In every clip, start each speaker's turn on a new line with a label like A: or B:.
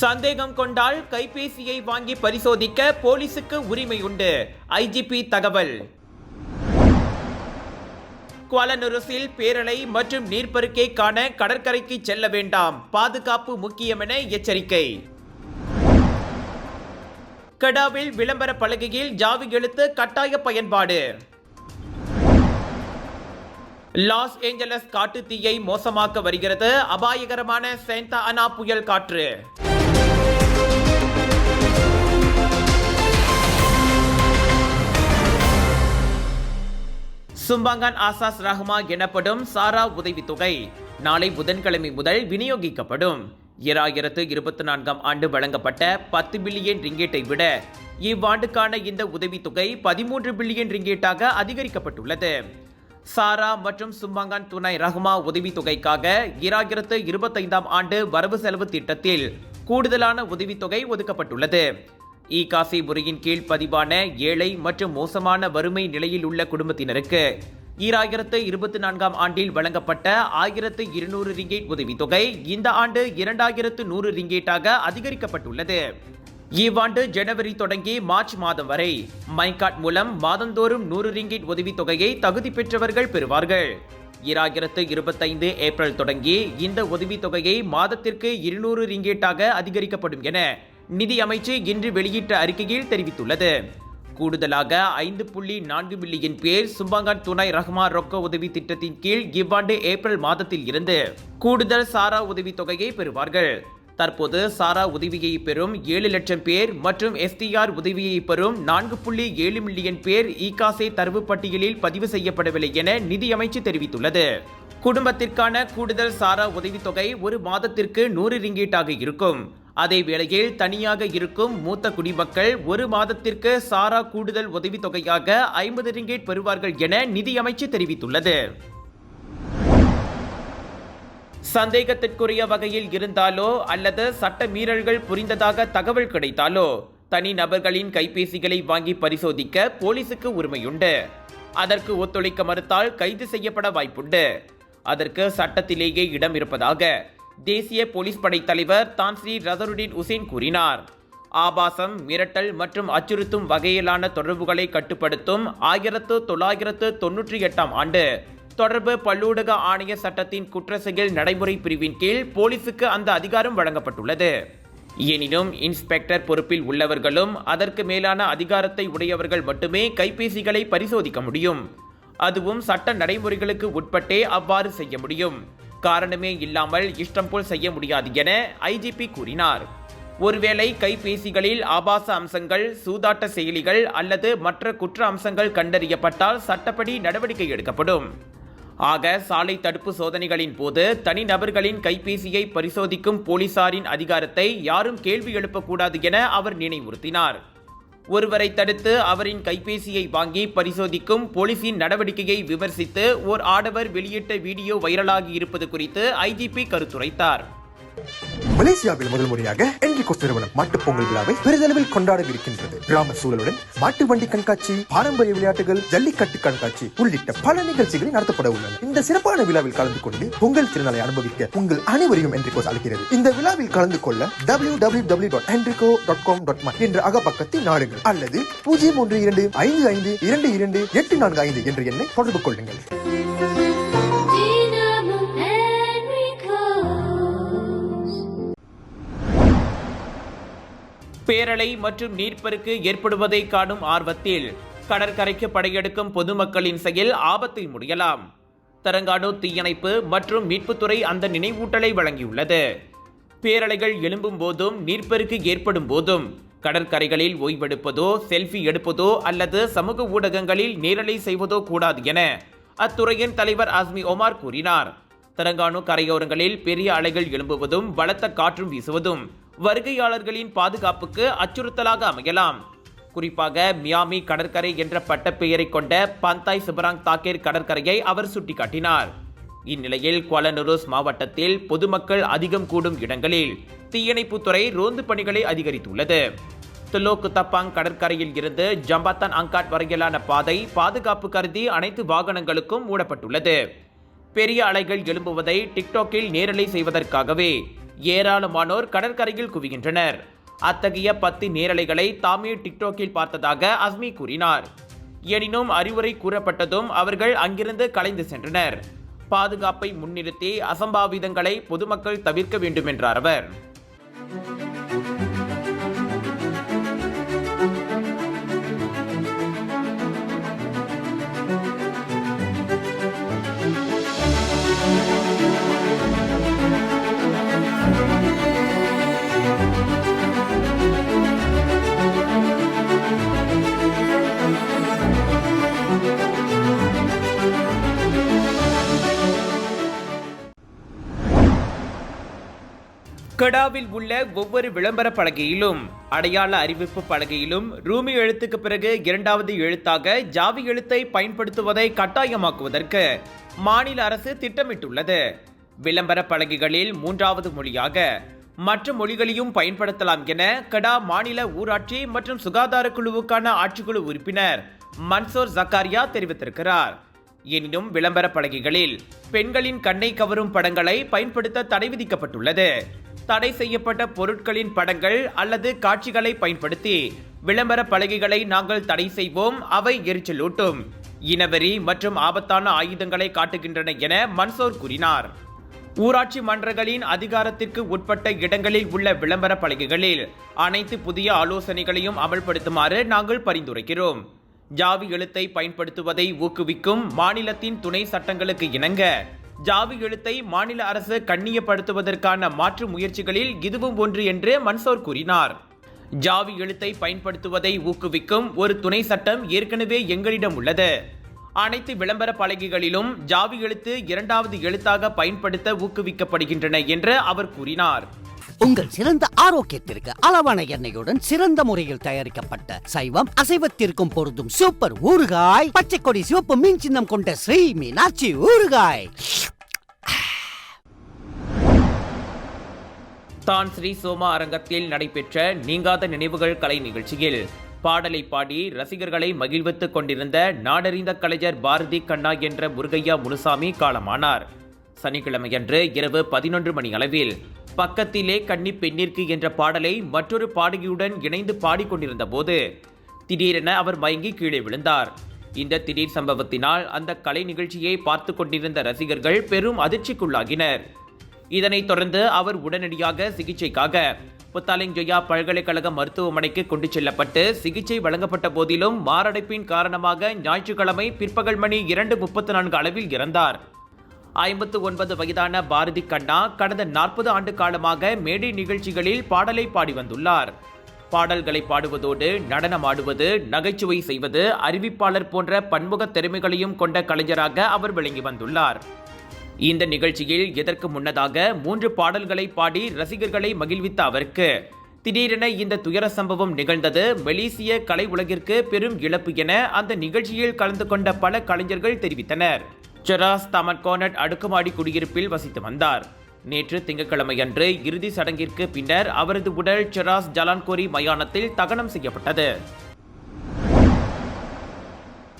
A: சந்தேகம் கொண்டால் கைபேசியை வாங்கி பரிசோதிக்க போலீசுக்கு உரிமை உண்டு ஐஜிபி தகவல். குவாலனருசில் பேரலை மற்றும் நீர்ப்பெருக்கை காண கடற்கரைக்கு செல்ல வேண்டாம். பாதுகாப்பு முக்கியம் என எச்சரிக்கை. கடாவில் விளம்பர பலகையில் ஜாவி எழுத்து கட்டாய பயன்பாடு. லாஸ் ஏஞ்சலஸ் காட்டு தீயை மோசமாக்க வருகிறது. அபாயகரமான சென்டா அனா புயல் காற்று. சும்பாங்கான் ஆசாஸ் ரஹ்மா எனப்படும் சாரா உதவித்தொகை. நாளை புதன்கிழமை முதல் விநியோகிக்கப்படும். இராயிரத்து இருபத்தி நான்காம் ஆண்டு வழங்கப்பட்ட பத்து பில்லியன் ரிங்கேட்டை விட இவ்வாண்டுக்கான இந்த உதவித்தொகை பதிமூன்று பில்லியன் ரிங்கேட்டாக அதிகரிக்கப்பட்டுள்ளது. சாரா மற்றும் சும்பாங்கான் துணை ரஹ்மா உதவித்தொகைக்காக இராயிரத்து இருபத்தைந்தாம் ஆண்டு வரவு செலவு திட்டத்தில் கூடுதலான உதவித்தொகை ஒதுக்கப்பட்டுள்ளது. இ காசி முறையின் கீழ் பதிவான ஏழை மற்றும் மோசமான வறுமை நிலையில் உள்ள குடும்பத்தினருக்கு ஈராயிரத்து இருபத்தி நான்காம் ஆண்டில் வழங்கப்பட்ட ஆயிரத்து இருநூறு ரிங்கேட் உதவித்தொகை இந்த ஆண்டு இரண்டாயிரத்து நூறு ரிங்கேட்டாக அதிகரிக்கப்பட்டுள்ளது. இவ்வாண்டு ஜனவரி தொடங்கி மார்ச் மாதம் வரை மைகாட் மூலம் மாதந்தோறும் நூறு ரிங்கேட் உதவித்தொகையை தகுதி பெற்றவர்கள் பெறுவார்கள். இராயிரத்து இருபத்தைந்து ஏப்ரல் தொடங்கி இந்த உதவித்தொகையை மாதத்திற்கு இருநூறு ரிங்கேட்டாக அதிகரிக்கப்படும் என நிதி அமைச்சு இன்று வெளியிட்ட அறிக்கையில் தெரிவித்துள்ளது. கூடுதலாக ஐந்து புள்ளி நான்கு மில்லியன் பேர் சும்பாங்கான் துணை ரஹ்மா ரொக்க உதவி திட்டத்தின் கீழ் இவ்வாண்டு ஏப்ரல் மாதத்தில் இருந்து கூடுதல் சாரா உதவி தொகையை பெறுவார்கள். தற்போது சாரா உதவியை பெறும் ஏழு லட்சம் பேர் மற்றும் எஸ்டிஆர் உதவியை பெறும் நான்கு புள்ளி ஏழு மில்லியன் பேர் இகாசே தரவு பட்டியலில் பதிவு செய்யப்படவில்லை என நிதியமைச்சு தெரிவித்துள்ளது. குடும்பத்திற்கான கூடுதல் சாரா உதவித்தொகை ஒரு மாதத்திற்கு நூறு ரிங்கீட்டாக இருக்கும். அதே வேளையில் தனியாக இருக்கும் மூத்த குடிமக்கள் ஒரு மாதத்திற்கு சாரா கூடுதல் உதவித்தொகையாக ஐம்பது ரிங்கேட் பெறுவார்கள் என நிதி அமைச்சு தெரிவித்துள்ளது. சந்தேகத்திற்குரிய வகையில் இருந்தாலோ அல்லது சட்ட மீறல்கள் புரிந்ததாக தகவல் கிடைத்தாலோ தனி நபர்களின் கைபேசிகளை வாங்கி பரிசோதிக்க போலீசுக்கு உரிமையுண்டு. அதற்கு ஒத்துழைக்க மறுத்தால் கைது செய்யப்பட வாய்ப்புண்டு. அதற்கு சட்டத்திலேயே இடம் இருப்பதாக தேசிய போலீஸ் படை தலைவர் தான்ஸ்ரீ ரசருடின் உசேன் கூறினார். ஆபாசம் மிரட்டல் மற்றும் அச்சுறுத்தும் வகையிலான தொடர்புகளை கட்டுப்படுத்தும் ஆயிரத்து தொள்ளாயிரத்து தொன்னூற்றி எட்டாம் ஆண்டு தொடர்பு பல்லூடக ஆணைய சட்டத்தின் குற்ற செயல் நடைமுறை பிரிவின் கீழ் போலீசுக்கு அந்த அதிகாரம் வழங்கப்பட்டுள்ளது. எனினும் இன்ஸ்பெக்டர் பொறுப்பில் உள்ளவர்களும் அதற்கு மேலான அதிகாரத்தை உடையவர்கள் மட்டுமே கைபேசிகளை பரிசோதிக்க முடியும். அதுவும் சட்ட நடைமுறைகளுக்கு உட்பட்டே அவ்வாறு செய்ய முடியும். காரணமே இல்லாமல் இஷ்டம் போல் செய்ய முடியாது என ஐஜிபி கூறினார். ஒருவேளை கைபேசிகளில் ஆபாச அம்சங்கள் சூதாட்ட செயலிகள் அல்லது மற்ற குற்ற அம்சங்கள் கண்டறியப்பட்டால் சட்டப்படி நடவடிக்கை எடுக்கப்படும். ஆக சாலை தடுப்பு சோதனைகளின் போது தனிநபர்களின் கைபேசியை பரிசோதிக்கும் போலீசாரின் அதிகாரத்தை யாரும் கேள்வி எழுப்பக்கூடாது என அவர் நினைவுறுத்தினார். ஒருவரை தடுத்து அவரின் கைபேசியை வாங்கி பரிசோதிக்கும் போலீசின் நடவடிக்கையை விமர்சித்து ஓர் ஆடவர் வெளியிட்ட வீடியோ வைரலாகி இருப்பது குறித்து ஐஜிபி கருத்துரைத்தார்.
B: மலேசியாவில் முதல் முறையாக என்ரிகோஸ் நிறுவனம் மாட்டுப் பொங்கல் விழாவை பெரிதளவில் கொண்டாடவிருக்கின்றது. கிராம சூழலுடன் மாட்டு வண்டி கண்காட்சி பாரம்பரிய விளையாட்டுகள் ஜல்லிக்கட்டு கண்காட்சி உள்ளிட்ட பல நிகழ்ச்சிகள் நடத்தப்பட உள்ளன. இந்த சிறப்பான விழாவில் கலந்து கொண்டு பொங்கல் திருநாளை அனுபவிக்க உங்கள் அனைவரையும் என்ரிகோஸ் அழைக்கிறது இந்த விழாவில் கலந்து கொள்ள W W W dot Enrico dot com dot my என்ற அகப்பக்கத்தை நாடுங்கள் அல்லது பூஜ்ஜியம் ஒன்று இரண்டு ஐந்து ஐந்து இரண்டு இரண்டு எட்டு நான்கு ஐந்து என்ற எண்ணை தொடர்பு கொள்ளுங்கள்.
A: பேரலை மற்றும் நீர்ப்பெருக்கு ஏற்படுவதை காணும் ஆர்வத்தில் கடற்கரைக்கு படையெடுக்கும் பொதுமக்களின் செயல் ஆபத்தில் முடியலாம். தெலங்கானு தீயணைப்பு மற்றும் மீட்புத்துறை அந்த நினைவூட்டலை வழங்கியுள்ளது. பேரலைகள் எழும்பும் போதும் நீர்ப்பெருக்கு ஏற்படும் போதும் கடற்கரைகளில் ஓய்வெடுப்பதோ செல்ஃபி எடுப்பதோ அல்லது சமூக ஊடகங்களில் நேரலை செய்வதோ கூடாது என அத்துறையின் தலைவர் ஆஸ்மி ஒமார் கூறினார். தரங்கானு கரையோரங்களில் பெரிய அலைகள் எழும்புவதும் பலத்த காற்றும் வீசுவதும் வருகையாளர்களின் பாதுகாப்புக்கு அச்சுறுத்தலாக அமையலாம். குறிப்பாக மியாமி கடற்கரை என்ற பட்டப்பெயரை கொண்ட பந்தாய் சிபராங் தாக்கேர் கடற்கரையை அவர் சுட்டிக்காட்டினார். இந்நிலையில் குவாலனருஸ் மாவட்டத்தில் பொதுமக்கள் அதிகம் கூடும் இடங்களில் தீயணைப்புத்துறை ரோந்து பணிகளை அதிகரித்துள்ளது. துலோக்கு தப்பாங் கடற்கரையில் இருந்து ஜம்பாத்தான் அங்காட் வரையிலான பாதை பாதுகாப்பு கருதி அனைத்து வாகனங்களுக்கும் மூடப்பட்டுள்ளது. பெரிய அலைகள் எழும்புவதை டிக்டாக்கில் நேரலை செய்வதற்காகவே ஏராளமானோர் கடற்கரையில் குவிகின்றனர். அத்தகைய பத்து நேரலைகளை தாமே டிக்டாக்கில் பார்த்ததாக அஸ்மி கூறினார். எனினும் அறிவுரை கூறப்பட்டதும் அவர்கள் அங்கிருந்து கலைந்து சென்றனர். பாதுகாப்பை முன்னிறுத்தி அசம்பாவிதங்களை பொதுமக்கள் தவிர்க்க வேண்டும் என்றார் அவர். கடாவில் உள்ள ஒவ்வொரு விளம்பர பலகையிலும் அடையாள அறிவிப்பு பலகையிலும் ரூமி எழுத்துக்கு பிறகு இரண்டாவது எழுத்தாக ஜாவி எழுத்தை பயன்படுத்துவதை கட்டாயமாக்குவதற்கு மாநில அரசு திட்டமிட்டுள்ளது. விளம்பர பலகைகளில் மூன்றாவது மொழியாக மற்ற மொழிகளையும் பயன்படுத்தலாம் என கடா மாநில ஊராட்சி மற்றும் சுகாதார குழுவுக்கான ஆட்சிக்குழு உறுப்பினர் மன்சோர் ஜக்காரியா தெரிவித்திருக்கிறார். எனினும் விளம்பர பலகைகளில் பெண்களின் கண்ணை கவரும் படங்களை பயன்படுத்த தடை விதிக்கப்பட்டுள்ளது. தடை செய்யப்பட்ட பொருட்களின் படங்கள் அல்லது காட்சிகளை பயன்படுத்தி விளம்பர பலகைகளை நாங்கள் தடை செய்வோம் அவை எரிச்சலூட்டும். இனவெறி மற்றும் ஆபத்தான ஆயுதங்களை காட்டுகின்றன என மன்சோர் கூறினார். ஊராட்சி மன்றங்களின் அதிகாரத்திற்கு உட்பட்ட இடங்களில் உள்ள விளம்பர பலகைகளில் அனைத்து புதிய ஆலோசனைகளையும் அமல்படுத்துமாறு நாங்கள் பரிந்துரைக்கிறோம். ஜாவி எழுத்தை பயன்படுத்துவதை ஊக்குவிக்கும் மாநிலத்தின் துணை சட்டங்களுக்கு இணங்க ஜாவி எழுத்தை மாநில அரசு கண்ணியப்படுத்துவதற்கான மாற்று முயற்சிகளில் இதுவும் ஒன்று என்று மன்சோர் கூறினார். ஜாவி எழுத்தை பயன்படுத்துவதை ஊக்குவிக்கும் ஒரு துணை சட்டம் ஏற்கனவே எங்களிடம் உள்ளது. அனைத்து விளம்பர பலகைகளிலும் ஜாவி எழுத்து இரண்டாவது எழுத்தாக பயன்படுத்த ஊக்குவிக்கப்படுகின்றன என்று அவர் கூறினார்.
C: உங்கள் சிறந்த ஆரோக்கியத்திற்கு அளவான எண்ணெயுடன் சிறந்த முறையில் தயாரிக்கப்பட்ட சைவம் அசைவத்திற்கும் பொருந்தும் சூப்பர் ஊறுகாய் பச்சை கொடி சிவப்பு மீன் சின்னம் கொண்ட ஸ்ரீ மீனாட்சி ஊறுகாய்.
A: தான் ஸ்ரீ சோமா அரங்கத்தில் நடைபெற்ற நீங்காத நினைவுகள் கலை நிகழ்ச்சியில் பாடலை பாடி ரசிகர்களை மகிழ்வித்துக் கொண்டிருந்த நாடறிந்த கலைஞர் பாரதி கண்ணா என்ற முருகையா முனுசாமி காலமானார். சனிக்கிழமையன்று இரவு பதினொன்று மணி அளவில் பக்கத்திலே கண்ணி பெண்ணிற்கு என்ற பாடலை மற்றொரு பாடகியுடன் இணைந்து பாடிக்கொண்டிருந்த போது திடீரென அவர் மயங்கி கீழே விழுந்தார். இந்த திடீர் சம்பவத்தினால் அந்த கலை நிகழ்ச்சியை பார்த்து கொண்டிருந்த ரசிகர்கள் பெரும் அதிர்ச்சிக்குள்ளாகினர். இதனைத் தொடர்ந்து அவர் உடனடியாக சிகிச்சைக்காக புத்தாலிங்கொய்யா பல்கலைக்கழக மருத்துவமனைக்கு கொண்டு செல்லப்பட்டு சிகிச்சை வழங்கப்பட்ட போதிலும் மாரடைப்பின் காரணமாக ஞாயிற்றுக்கிழமை பிற்பகல் மணி இரண்டு முப்பத்தி நான்கு அளவில் இறந்தார். ஐம்பத்து ஒன்பது வயதான பாரதி கண்ணா கடந்த நாற்பது ஆண்டு காலமாக மேடை நிகழ்ச்சிகளில் பாடலை பாடி வந்துள்ளார். பாடல்களை பாடுவதோடு நடனமாடுவது நகைச்சுவை செய்வது அறிவிப்பாளர் போன்ற பன்முக திறமைகளையும் கொண்ட கலைஞராக அவர் விளங்கி வந்துள்ளார். இந்த நிகழ்ச்சியில் இதற்கு முன்னதாக மூன்று பாடல்களை பாடி ரசிகர்களை மகிழ்வித்த அவருக்கு திடீரென இந்த துயர சம்பவம் நிகழ்ந்தது. மலேசிய கலை உலகிற்கு பெரும் இழப்பு என அந்த நிகழ்ச்சியில் கலந்து கொண்ட பல கலைஞர்கள் தெரிவித்தனர். ஜெராஸ் தமன்கோனட் அடுக்குமாடி குடியிருப்பில் வசித்து வந்தார். நேற்று திங்கட்கிழமையன்று இறுதி சடங்கிற்கு பின்னர் அவரது உடல் செராஸ் ஜலான்கோரி மயானத்தில் தகனம் செய்யப்பட்டது.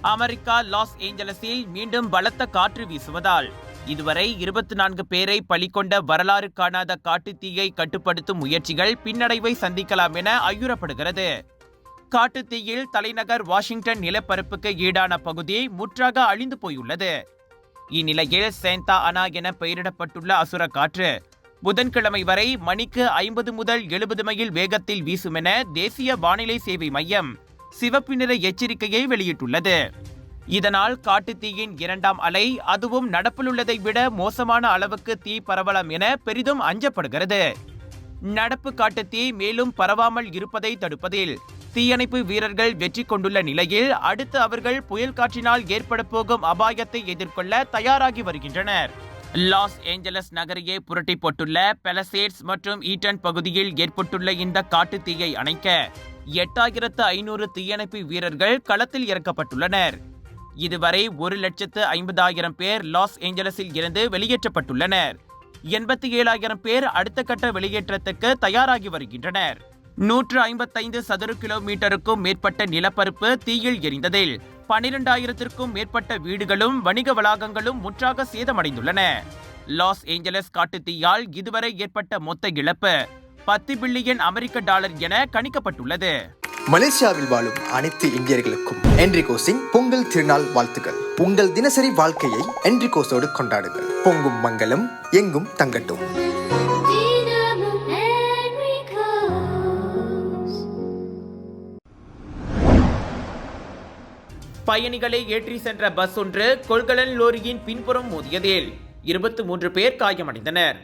A: அமெரிக்கா லாஸ் ஏஞ்சலஸில் மீண்டும் பலத்த காற்று வீசுவதால் இதுவரை இருபத்தி நான்கு பேரை பலிக்கொண்ட வரலாறு காணாத காட்டுத்தீயை கட்டுப்படுத்தும் முயற்சிகள் பின்னடைவை சந்திக்கலாம் என ஐயுறப்படுகிறது. காட்டுத்தீயில் தலைநகர் வாஷிங்டன் நிலப்பரப்புக்கு ஈடான பகுதி முற்றாக அழிந்து போயுள்ளது. இந்நிலையில் சேந்தா அனா என பெயரிடப்பட்டுள்ள அசுர காற்று புதன்கிழமை வரை மணிக்கு ஐம்பது முதல் எழுபது மைல் வேகத்தில் வீசும் என தேசிய வானிலை சேவை மையம் சிவப்பு நிற எச்சரிக்கையை வெளியிட்டுள்ளது. இதனால் காட்டுத்தீயின் இரண்டாம் அலை அதுவும் நடப்பில் உள்ளதை விட மோசமான அளவுக்கு தீ பரவலாம் என பெரிதும் அஞ்சப்படுகிறது. நடப்பு காட்டுத்தீ மேலும் பரவாமல் இருப்பதை தடுப்பதில் தீயணைப்பு வீரர்கள் வெற்றி கொண்டுள்ள நிலையில் அடுத்து அவர்கள் புயல் காற்றினால் ஏற்பட போகும் அபாயத்தை எதிர்கொள்ள தயாராகி வருகின்றனர். லாஸ் ஏஞ்சலஸ் நகரையே புரட்டி போட்டுள்ள பெலசேட்ஸ் மற்றும் ஈட்டன் பகுதியில் ஏற்பட்டுள்ள இந்த காட்டு தீயை அணைக்க எட்டாயிரத்து ஐநூறு தீயணைப்பு வீரர்கள் களத்தில் இறக்கப்பட்டுள்ளனர். இதுவரை ஒரு லட்சத்து ஐம்பதாயிரம் பேர் லாஸ் ஏஞ்சலஸில் இருந்து வெளியேற்றப்பட்டுள்ளனர். எண்பத்தி ஏழாயிரம் பேர் அடுத்த கட்ட வெளியேற்றத்துக்கு தயாராகி வருகின்றனர். நூற்று ஐம்பத்தைந்து சதுர கிலோமீட்டருக்கும் மேற்பட்ட நிலப்பரப்பு தீயில் எரிந்ததில். பனிரெண்டாயிரத்திற்கும் மேற்பட்ட வீடுகளும் வணிக வளாகங்களும் முற்றாக சேதமடைந்துள்ளன. லாஸ் ஏஞ்சலஸ் காட்டுத்தீயால் இதுவரை ஏற்பட்ட மொத்த இழப்பு பத்து பில்லியன் அமெரிக்க டாலர் என கணிக்கப்பட்டுள்ளது.
B: மலேசியாவில் வாழும் அனைத்து இந்தியர்களுக்கும் என்ரிகோ சிங் பொங்கல் திருநாள் வாழ்த்துக்கள். உங்கள் தினசரி வாழ்க்கையை என்ரிகோஸோடு கொண்டாடுங்கள். பொங்கும் மங்களம் எங்கும் தங்கட்டும்.
A: பயணிகளை ஏற்றி சென்ற பஸ் ஒன்று கொள்கலன் லோரியின் பின்புறம் மோதியதில். இருபத்தி மூன்று பேர் காயமடைந்தனர்.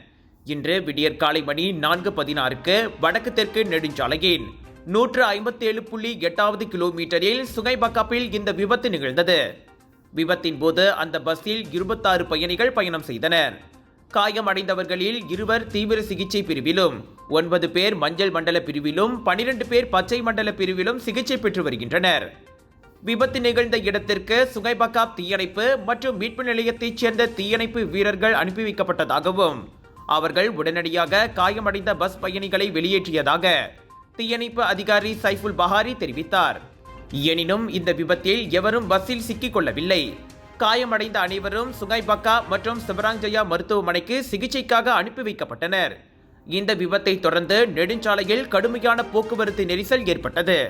A: இன்று விடியற்காலை மணி நான்கு பதினாறுக்கு வடக்கு தெற்கு நெடுஞ்சாலையின் நூற்று ஐம்பத்தி ஏழு புள்ளி எட்டாவது கிலோமீட்டரில் சுகைபக்காப்பில் இந்த விபத்து நிகழ்ந்தது. விபத்தின் போது அந்த பஸ்ஸில் இருபத்தாறு பயணிகள் பயணம் செய்தனர். காயமடைந்தவர்களில் இருவர் தீவிர சிகிச்சை பிரிவிலும் ஒன்பது பேர் மஞ்சள் மண்டல பிரிவிலும் பனிரெண்டு பேர் பச்சை மண்டல பிரிவிலும் சிகிச்சை பெற்று வருகின்றனர். விபத்து நிகழ்ந்த இடத்திற்கு சுகைபக்கா தீயணைப்பு மற்றும் மீட்பு நிலையத்தைச் சேர்ந்த தீயணைப்பு வீரர்கள் அனுப்பி வைக்கப்பட்டதாகவும் அவர்கள் உடனடியாக காயமடைந்த பஸ் பயணிகளை வெளியேற்றியதாக தீயணைப்பு அதிகாரி சைஃபுல் பஹாரி தெரிவித்தார். எனினும் இந்த விபத்தில் எவரும் பஸ்ஸில் சிக்கிக் கொள்ளவில்லை காயமடைந்த அனைவரும் சுங்கைபக்கா மற்றும் சிவராஞ்சயா மருத்துவமனைக்கு சிகிச்சைக்காக அனுப்பி வைக்கப்பட்டனர். இந்த விபத்தை தொடர்ந்து நெடுஞ்சாலையில் கடுமையான போக்குவரத்து நெரிசல் ஏற்பட்டது.